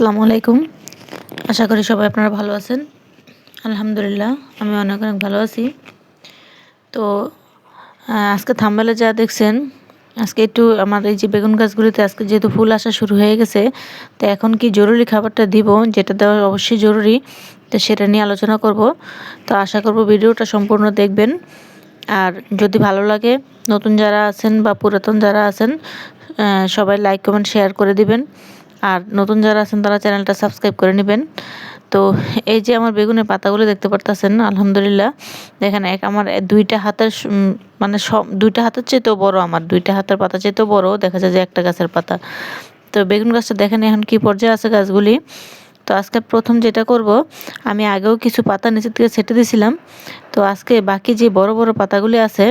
আসসালামু আলাইকুম। আশা করি সবাই আপনারা ভালো আছেন। আলহামদুলিল্লাহ, আমি অনেক অনেক ভালো আছি। তো আজকে থাম্বেলে যা দেখছেন, আজকে একটু আমার এই যে বেগুন গাছগুলিতে আজকে যেহেতু ফুল আসা শুরু হয়ে গেছে, তো এখন কি জরুরি খাবারটা দিব, যেটা দেওয়া অবশ্যই জরুরি, তো সেটা নিয়ে আলোচনা করব। তো আশা করব ভিডিওটা সম্পূর্ণ দেখবেন। আর যদি ভালো লাগে, নতুন যারা আছেন বা পুরাতন যারা আছেন সবাই লাইক কমেন্ট শেয়ার করে দিবেন। আর নতুন যারা আছেন তারা চ্যানেলটা সাবস্ক্রাইব করে নেবেন। তো এই যে আমার বেগুনের পাতাগুলো দেখতে পারতেছেন আলহামদুলিল্লাহ। দেখেন এক আমার দুইটা হাতের মানে সব দুইটা হাতের চেয়েতেও বড় আমার দুইটা হাতের পাতা চেয়েতেও বড় দেখা যায় যে একটা গাছের পাতা। তো বেগুন গাছটা দেখেন এখন কি পর্যায়ে আছে গাছগুলি। তো আজকে প্রথম যেটা করব আমি আগেও কিছু পাতা নিচের থেকে ছেটে দিয়েছিলাম। তো আজকে বাকি যে বড় বড় পাতাগুলি আছে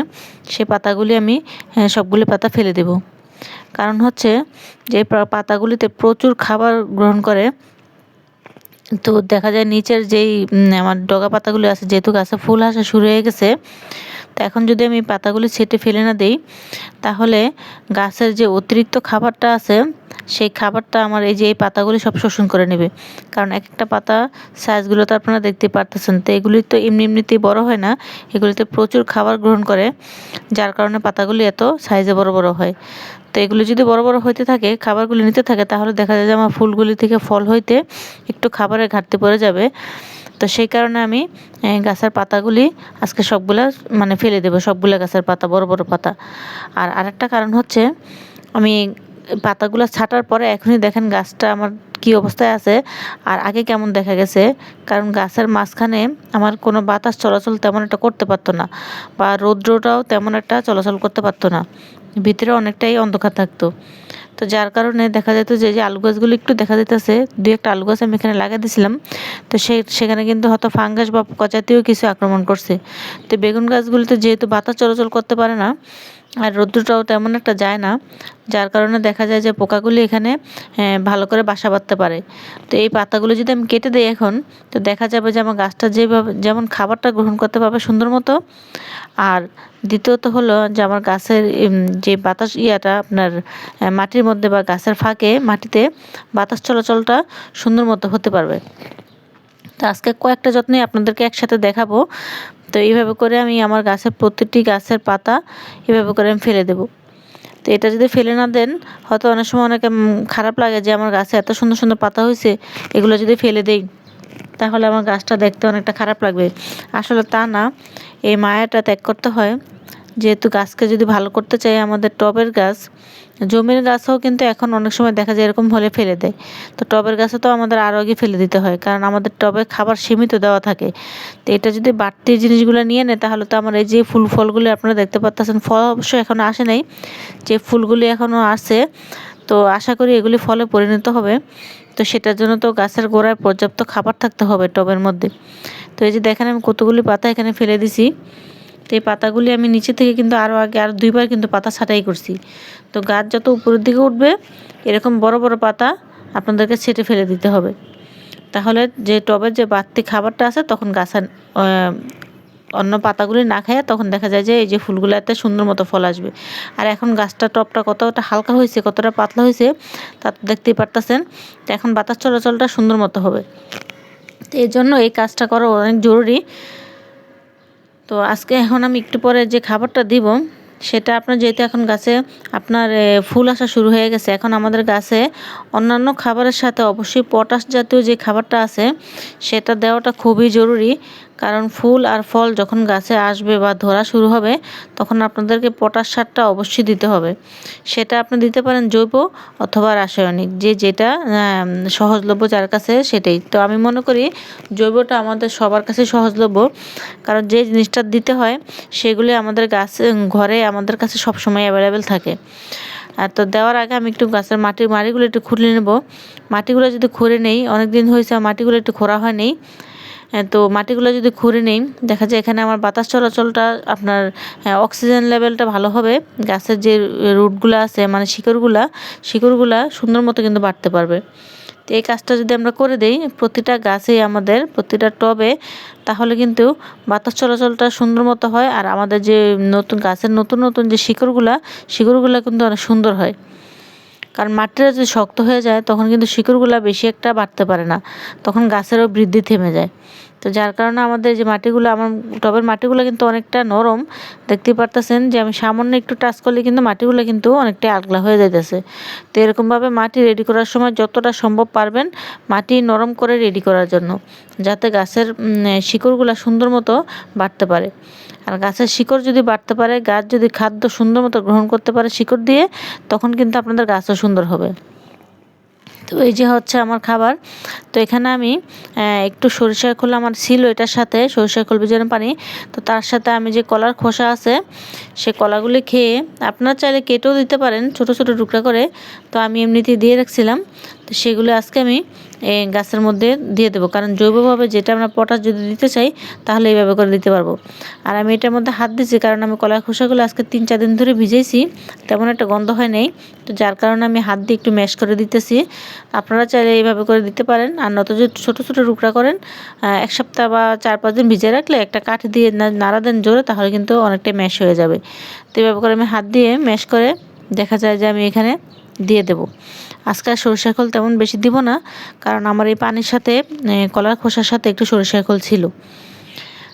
সেই পাতাগুলি আমি হ্যাঁ, সবগুলি পাতা ফেলে দেব। কারণ হচ্ছে যে পাতাগুলিতে প্রচুর খাবার গ্রহণ করে। তো দেখা যায় নিচের যেই আমার ডগা পাতাগুলি আছে, যেহেতু গাছে ফুল আসা শুরু হয়ে গেছে, তো এখন যদি আমি পাতাগুলি ছেটে ফেলে না দিই, তাহলে গাছের যে অতিরিক্ত খাবারটা আছে, সেই খাবারটা আমার এই যে এই পাতাগুলি সব শোষণ করে নেবে। কারণ এক একটা পাতা সাইজগুলো তো আপনারা দেখতে পারতেছেন, তো এগুলি তো এমনি এমনিতেই বড় হয় না, এগুলিতে প্রচুর খাবার গ্রহণ করে, যার কারণে পাতাগুলি এত সাইজে বড় বড় হয়। তো এগুলো যদি বড় বড় হইতে থাকে, খাবারগুলি নিতে থাকে, তাহলে দেখা যায় যে আমার ফুলগুলি থেকে ফল হইতে একটু খাবারের ঘাটতি পড়ে যাবে। তো সেই কারণে আমি গাছের পাতাগুলি আজকে সবগুলা মানে ফেলে দেবো, সবগুলা গাছের পাতা, বড় বড় পাতা। আর আরেকটা কারণ হচ্ছে, আমি পাতাগুলো ছাটার পরে এখনই দেখেন গাছটা আমার কি অবস্থায় আছে আর আগে কেমন দেখা গেছে? কারণ গাছের মাঝখানে আমার কোনো বাতাস চলাচল তেমন একটা করতে পারতো না বা রৌদ্রটাও তেমন একটা চলাচল করতে পারতো না। ভিতরে অনেকটাই অন্ধকার থাকতো। তো যার কারণে দেখা যেত যে যে আলু গাছগুলো একটু দেখা যেতেছে, দুই একটা আলু গাছ আমি এখানে লাগিয়ে দিয়েছিলাম। তো সে, সেখানে কিন্তু হয়তো ফাঙ্গাস বা জাতীয় কিছু আক্রমণ করছে। তো বেগুন গাছগুলিতে যেহেতু বাতাস চলাচল করতে পারে না আর রৌদ্রটাও তেমন একটা যায় না যার কারণে দেখা যায় যে পোকাগুলি এখানে হ্যাঁ, ভালো করে বাসা বাঁধতে পারে। তো এই পাতাগুলো যদি আমি কেটে দিই এখন তো দেখা যাবে যে আমার গাছটা যেভাবে যেমন খাবারটা গ্রহণ করতে পারবে সুন্দর মতো। আর দ্বিতীয়ত হলো যে আমার গাছের যে বাতাস ইয়াটা আপনার মাটির মধ্যে বা গাছের ফাঁকে মাটিতে বাতাস চলাচলটা সুন্দর মতো হতে পারবে। তো আজকে কয়েকটা যত্নই আপনাদেরকে একসাথে দেখাবো। তো এইভাবে করে আমি আমার গাছের প্রতিটি গাছের পাতা এভাবে করে আমি ফেলে দেবো। তো এটা যদি ফেলে না দেন, হয়তো অনেক সময় অনেক খারাপ লাগে যে আমার গাছে এত সুন্দর সুন্দর পাতা হয়েছে, এগুলো যদি ফেলে দেই, তাহলে আমার গাছটা দেখতে অনেকটা খারাপ লাগবে। আসলে তা না, এই মায়াটা ত্যাগ করতে হয়। যেহেতু গাছকে যদি ভালো করতে চাই আমাদের টবের গাছ, জমির গাছও কিন্তু এখন অনেক সময় দেখা যায় এরকম হলে ফেলে দেয়। তো টবের গাছে তো আমাদের আরও আগে ফেলে দিতে হয়, কারণ আমাদের টবে খাবার সীমিত দেওয়া থাকে। তো এটা যদি বাড়তি জিনিসগুলো নিয়ে নেয়, তাহলে তো আমার এই যে ফুল ফলগুলি আপনারা দেখতে পাচ্ছেন ফল অবশ্য এখনও আসে নাই, যে ফুলগুলি এখনও আসে তো আশা করি এগুলি ফলে পরিণত হবে। তো সেটার জন্য তো গাছের গোড়ায় পর্যাপ্ত খাবার থাকতে হবে টবের মধ্যে। তো এই যে দেখেন আমি কতগুলি পাতা এখানে ফেলে দিছি। তো এই পাতাগুলি আমি নিচে থেকে কিন্তু আরও আগে আর দুইবার কিন্তু পাতা ছাঁটাই করছি। তো গাছ যত উপরের দিকে উঠবে, এরকম বড় বড় পাতা আপনাদেরকে ছেটে ফেলে দিতে হবে। তাহলে যে টবের যে বাড়তি খাবারটা আছে, তখন গাছের অন্য পাতাগুলি না খায় তখন দেখা যায় যে এই যে ফুলগুলো ফুলগুলোতে সুন্দর মতো ফল আসবে। আর এখন গাছটা, টবটা কতটা হালকা হয়েছে, কতটা পাতলা হয়েছে, তা তো দেখতেই পারতেছেন তো এখন বাতাস চলাচলটা সুন্দর মতো হবে। তো এই জন্য এই কাজটা করা অনেক জরুরি। তো আজকে এখন আমি একটু পরে যে খাবারটা দিব, সেটা আপনার যেহেতু এখন গাছে আপনার ফুল আসা শুরু হয়ে গেছে, এখন আমাদের গাছে অন্যান্য খাবারের সাথে অবশ্যই পটাশ জাতীয় যে খাবারটা আছে, সেটা দেওয়াটা খুবই জরুরি। কারণ ফুল আর ফল যখন গাছে আসবে বা ধরা শুরু হবে তখন আপনাদেরকে পটাশ সারটা অবশ্যই দিতে হবে। সেটা আপনি দিতে পারেন জৈব অথবা রাসায়নিক যে যেটা সহজলভ্য যার কাছে সেটাই। তো আমি মনে করি জৈবটা আমাদের সবার কাছে সহজলভ্য কারণ যে জিনিসটা দিতে হয় সেগুলি আমাদের গাছ ঘরে আমাদের কাছে সবসময় অ্যাভেলেবেল থাকে। আর তো দেওয়ার আগে আমি একটু গাছের মাটির মাটিগুলো একটু খুলে নেব। মাটিগুলো যদি খুঁড়ে নেই অনেক দিন হয়েছে মাটিগুলো একটু খোঁড়া হয় নেই হ্যাঁ, তো মাটিগুলো যদি খুঁড়ে নেই দেখা যায় এখানে আমার বাতাস চলাচলটা আপনার হ্যাঁ, অক্সিজেন লেভেলটা ভালো হবে। গাছের যে রুটগুলো আছে মানে শিকড়গুলা শিকড়গুলা সুন্দর মতো কিন্তু বাড়তে পারবে। তো এই কাজটা যদি আমরা করে দিই প্রতিটা গাছেই আমাদের প্রতিটা টবে তাহলে কিন্তু বাতাস চলাচলটা সুন্দর মতো হয়। আর আমাদের যে নতুন গাছের নতুন নতুন যে শিকড়গুলা শিকড়গুলা কিন্তু অনেক সুন্দর হয়। কারণ মাটিটা যদি শক্ত হয়ে যায়, তখন কিন্তু শিকড়গুলো বেশি একটা বাড়তে পারে না। তখন গাছেরও বৃদ্ধি থেমে যায়। তো যার কারণে আমাদের যে মাটিগুলো, আমার টবের মাটিগুলো কিন্তু অনেকটা নরম। দেখতে পারতেছেন যে আমি সামান্য একটু টাচ করলে কিন্তু মাটিগুলো কিন্তু অনেকটা আগলা হয়ে যাইতেছে। তো এরকমভাবে মাটি রেডি করার সময় যতটা সম্ভব পারবেন মাটি নরম করে রেডি করার জন্য, যাতে গাছের শিকড়গুলো সুন্দর মতো বাড়তে পারে। আর গাছের শিকড় যদি বাড়তে পারে, গাছ যদি খাদ্য সুন্দর মতো গ্রহণ করতে পারে শিকড় দিয়ে, তখন কিন্তু আপনাদের গাছও সুন্দর হবে। তো এই যে হচ্ছে আমার খাবার। তো এখানে আমি একটু সরিষার খোলা আমার ছিল এটার সাথে, সরিষার খোল ভিজানো পানি। তো তার সাথে আমি যে কলার খোসা আছে, সে কলাগুলি খেয়ে, আপনার চাইলে কেটেও দিতে পারেন ছোট ছোট টুকরা করে। তো আমি এমনিতেই দিয়ে রাখছিলাম। তো সেগুলো আজকে আমি গাছের মধ্যে দিয়ে দেবো। কারণ জৈবভাবে যেটা আমরা পটাশ যদি দিতে চাই, তাহলে এইভাবে করে দিতে পারব। আর আমি এটার মধ্যে হাত দিচ্ছি কারণ আমি কলার খোসাগুলো আজকে তিন চার দিন ধরে ভিজেছি তেমন একটা গন্ধ হয় নাই। তো যার কারণে আমি হাত দিয়ে একটু ম্যাশ করে দিতেছি। আপনারা চাইলে এইভাবে করে দিতে পারেন, আর নত যদি ছোটো ছোটো টুকরা করেন এক সপ্তাহ বা চার, পাঁচ দিন ভিজে রাখলে একটা কাঠ দিয়ে নাড়া দেন জোরে, তাহলে কিন্তু অনেকটাই ম্যাশ হয়ে যাবে। তো এইভাবে করে আমি হাত দিয়ে ম্যাশ করে দেখা যায় যে আমি এখানে দিয়ে দেব। আজকে সরিষা খোল তেমন বেশি দিব না, কারণ আমার এই পানির সাথে কলার খোসার সাথে একটু সরিষা খোল ছিল।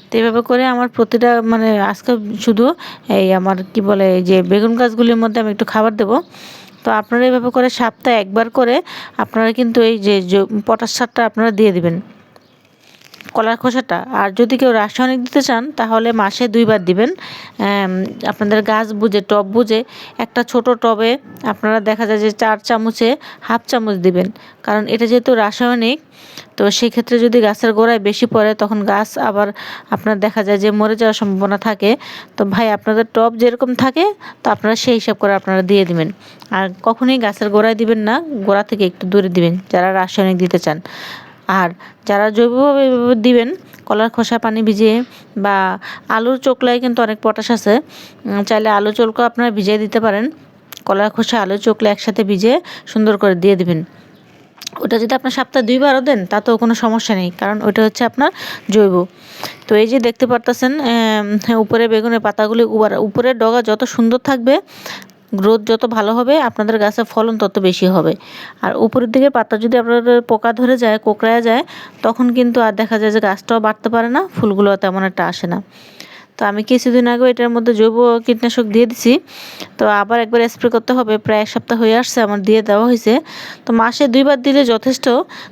তো এভাবে করে আমার প্রতিটা মানে আজকে শুধু এই আমার কি বলে যে বেগুন গাছগুলির মধ্যে আমি একটু খাবার দেব। তো আপনারা এভাবে করে সপ্তাহে একবার করে আপনারা কিন্তু এই যে, পটাশ সারটা আপনারা দিয়ে দিবেন। কলার খোসাটা। আর যদি কেউ রাসায়নিক দিতে চান, তাহলে মাসে দুইবার দিবেন। আপনাদের গাছ বুঝে, টব বুঝে, একটা ছোট টবে আপনারা দেখা যায় যে চার চামচে, হাফ চামচ দিবেন। কারণ এটা যেহেতু রাসায়নিক, তো সেই ক্ষেত্রে যদি গাছের গোড়ায় বেশি পড়ে, তখন গাছ আবার আপনার দেখা যায় যে মরে যাওয়ার সম্ভাবনা থাকে। তো ভাই, আপনাদের টব যেরকম থাকে, তো আপনারা সেই হিসাব করে আপনারা দিয়ে দিবেন। আর কখনোই গাছের গোড়ায় দিবেন না, গোড়া থেকে একটু দূরে দিবেন, যারা রাসায়নিক দিতে চান। আর যারা জৈবভাবে দিবেন, কলার খোসা, পানি ভিজিয়ে বা আলুর চোকলায় কিন্তু অনেক পটাশ আছে। চাইলে আলু চোলকো আপনারা ভিজিয়ে দিতে পারেন। কলার খোসা আলু চোকলা একসাথে ভিজিয়ে সুন্দর করে দিয়ে দিবেন। ওটা যদি আপনার সপ্তাহে দুইবারও দেন, তাতেও কোনো সমস্যা নেই, কারণ ওটা হচ্ছে আপনার জৈব। তো এই যে দেখতে পারতেছেন উপরে বেগুনের পাতাগুলি উপরের ডগা যত সুন্দর থাকবে গ্রোথ যত ভালো হবে, আপনাদের গাছের ফলন তত বেশি হবে। আর উপরের দিকে পাতা যদি আপনাদের পোকা ধরে যায়, কোকড়ায় যায়, তখন কিন্তু আর দেখা যায় যে গাছটাও বাড়তে পারে না ফুলগুলো তেমন একটা আসে না। তো আমি কিছুদিন আগেও এটার মধ্যে জৈব কীটনাশক দিয়ে দিছি। তো আবার একবার স্প্রে করতে হবে, প্রায় এক সপ্তাহ হয়ে আসছে, আমার দিয়ে দেওয়া হয়েছে। তো মাসে দুইবার দিলে যথেষ্ট।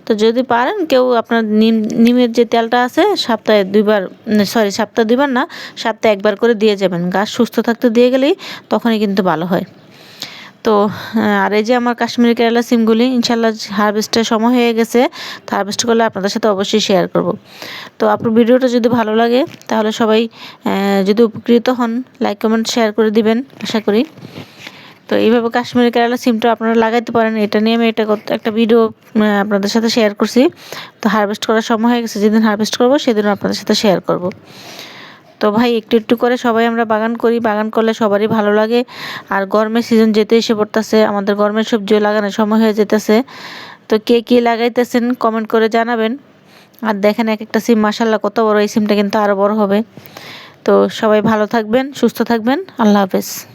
তো যদি পারেন, কেউ আপনার নিম, নিমের যে তেলটা আছে, সপ্তাহে দুইবার সরি সপ্তাহে দুইবার না, সপ্তাহে একবার করে দিয়ে যাবেন। গাছ সুস্থ থাকতে দিয়ে গেলেই তখনই কিন্তু ভালো হয়। তো আর এই যে আমার কাশ্মীরি কেরালা সিমগুলি ইনশাল্লাহ হারভেস্টের সময় হয়ে গেছে, তো হারভেস্ট করলে আপনাদের সাথে অবশ্যই শেয়ার করব। তো আপনার ভিডিওটা যদি ভালো লাগে, তাহলে সবাই যদি উপকৃত হন লাইক কমেন্ট শেয়ার করে দিবেন, আশা করি। তো এইভাবে কাশ্মীরি কেরালা সিমটা আপনারা লাগাইতে পারেন, এটা নিয়ে আমি এটা একটা ভিডিও আপনাদের সাথে শেয়ার করছি। তো হারভেস্ট করার সময় হয়ে গেছে, যেদিন হারভেস্ট করব সেদিন আপনাদের সাথে শেয়ার করব। তো ভাই, একটু একটু করে সবাই আমরা বাগান করি। বাগান করলে সবারই ভালো লাগে। আর গরমের সিজন যেতে এসে পড়তেছে। আমাদের গরমের সবজিও লাগানোর সময় হয়ে যেতেছে। তো কে কী লাগাইতেছেন কমেন্ট করে জানাবেন। আর দেখেন এক একটা সিম মাসাল্লাহ কত বড় এই সিমটা কিন্তু আরও বড় হবে। তো সবাই ভালো থাকবেন, সুস্থ থাকবেন। আল্লাহ হাফেজ।